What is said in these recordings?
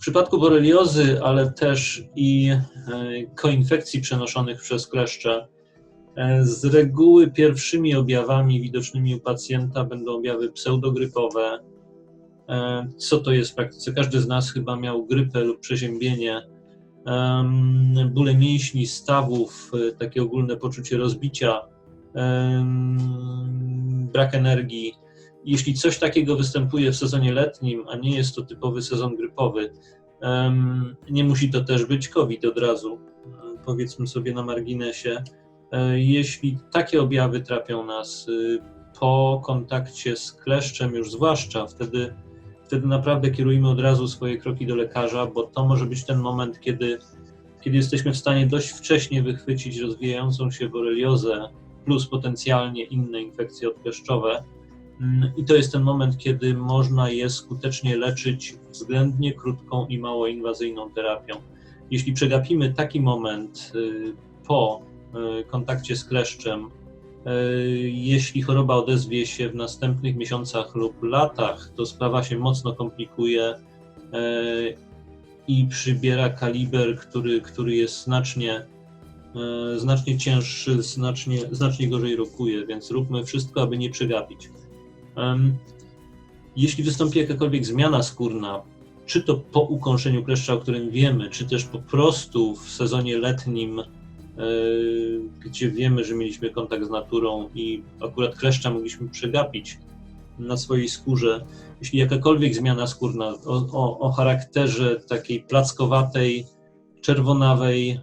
przypadku boreliozy, ale też i e, koinfekcji przenoszonych przez kleszcze, e, z reguły pierwszymi objawami widocznymi u pacjenta będą objawy pseudogrypowe. E, Co to jest w praktyce? Każdy z nas chyba miał grypę lub przeziębienie, bóle mięśni, stawów, takie ogólne poczucie rozbicia, brak energii. Jeśli coś takiego występuje w sezonie letnim, a nie jest to typowy sezon grypowy, nie musi to też być COVID od razu, e, powiedzmy sobie na marginesie. E, Jeśli takie objawy trapią nas y, po kontakcie z kleszczem, już zwłaszcza, wtedy, wtedy naprawdę kierujmy od razu swoje kroki do lekarza, bo to może być ten moment, kiedy, kiedy jesteśmy w stanie dość wcześnie wychwycić rozwijającą się boreliozę plus potencjalnie inne infekcje odkleszczowe. Mm, I to jest ten moment, kiedy można je skutecznie leczyć względnie krótką i mało inwazyjną terapią. Jeśli przegapimy taki moment y, po y, kontakcie z kleszczem, y, jeśli choroba odezwie się w następnych miesiącach lub latach, to sprawa się mocno komplikuje i przybiera kaliber, który, który jest znacznie, znacznie cięższy, znacznie, znacznie gorzej rokuje, więc róbmy wszystko, aby nie przegapić. Jeśli wystąpi jakakolwiek zmiana skórna, czy to po ukąszeniu kleszcza, o którym wiemy, czy też po prostu w sezonie letnim, e, gdzie wiemy, że mieliśmy kontakt z naturą i akurat kleszcza mogliśmy przegapić na swojej skórze, jeśli jakakolwiek zmiana skórna o, o, o charakterze takiej plackowatej, czerwonawej, e,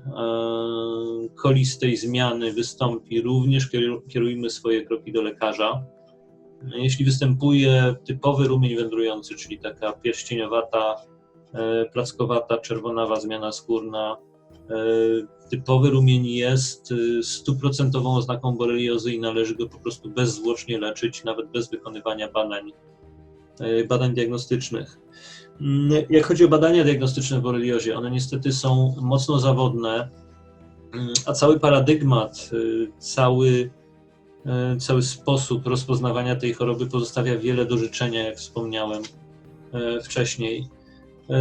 kolistej zmiany wystąpi, również kieru- kierujmy swoje kroki do lekarza. Jeśli występuje typowy rumień wędrujący, czyli taka pierścieniowata, e, plackowata, czerwonawa zmiana skórna, e, typowy rumień jest e, stuprocentową oznaką boreliozy i należy go po prostu bezzwłocznie leczyć, nawet bez wykonywania badań, badań diagnostycznych. Mm, Jak chodzi o badania diagnostyczne w boreliozie, one niestety są mocno zawodne, mm, a cały paradygmat, cały cały sposób rozpoznawania tej choroby pozostawia wiele do życzenia, jak wspomniałem e, wcześniej. E,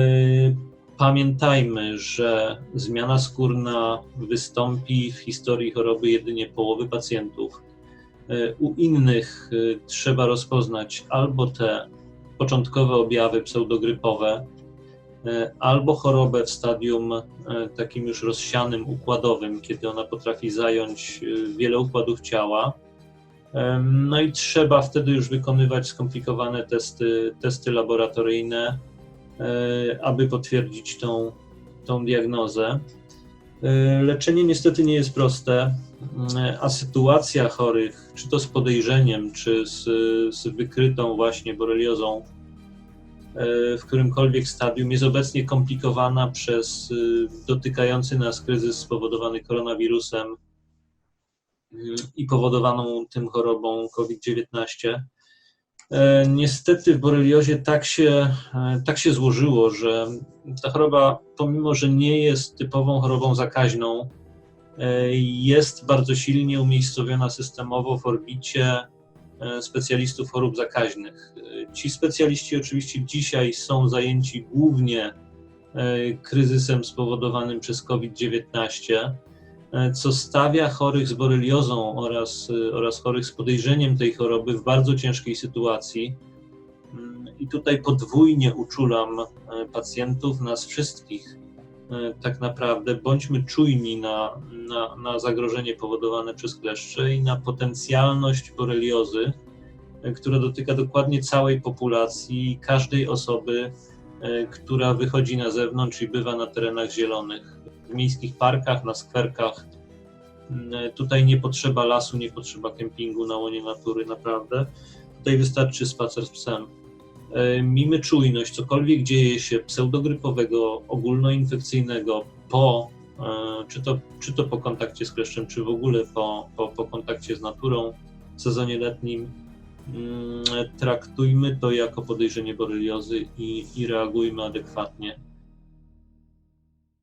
Pamiętajmy, że zmiana skórna wystąpi w historii choroby jedynie połowy pacjentów. U innych trzeba rozpoznać albo te początkowe objawy pseudogrypowe, albo chorobę w stadium takim już rozsianym, układowym, kiedy ona potrafi zająć wiele układów ciała. No i trzeba wtedy już wykonywać skomplikowane testy, testy laboratoryjne, e, aby potwierdzić tą, tą diagnozę. E, Leczenie niestety nie jest proste, e, a sytuacja chorych, czy to z podejrzeniem, czy z, z wykrytą właśnie boreliozą, w którymkolwiek stadium, jest obecnie komplikowana przez dotykający nas kryzys spowodowany koronawirusem, i powodowaną tym chorobą COVID-19. E, Niestety w boreliozie tak się, e, tak się złożyło, że ta choroba, pomimo że nie jest typową chorobą zakaźną, e, jest bardzo silnie umiejscowiona systemowo w orbicie specjalistów chorób zakaźnych. Ci specjaliści oczywiście dzisiaj są zajęci głównie kryzysem spowodowanym przez COVID-19 e, co stawia chorych z boreliozą oraz, y, oraz chorych z podejrzeniem tej choroby w bardzo ciężkiej sytuacji. Mm, I tutaj podwójnie uczulam e, pacjentów, nas wszystkich, e, tak naprawdę. Bądźmy czujni na, na, na zagrożenie powodowane przez kleszcze i na potencjalność boreliozy, e, która dotyka dokładnie całej populacji, każdej osoby, e, która wychodzi na zewnątrz i bywa na terenach zielonych w miejskich parkach, na skwerkach. Mm, Tutaj nie potrzeba lasu, nie potrzeba kempingu na łonie natury, naprawdę. Tutaj wystarczy spacer z psem. E, Miejmy czujność, cokolwiek dzieje się pseudogrypowego, ogólnoinfekcyjnego po, e, czy to, czy to po kontakcie z kleszczem, czy w ogóle po, po, po kontakcie z naturą w sezonie letnim, mm, traktujmy to jako podejrzenie boreliozy i, i reagujmy adekwatnie.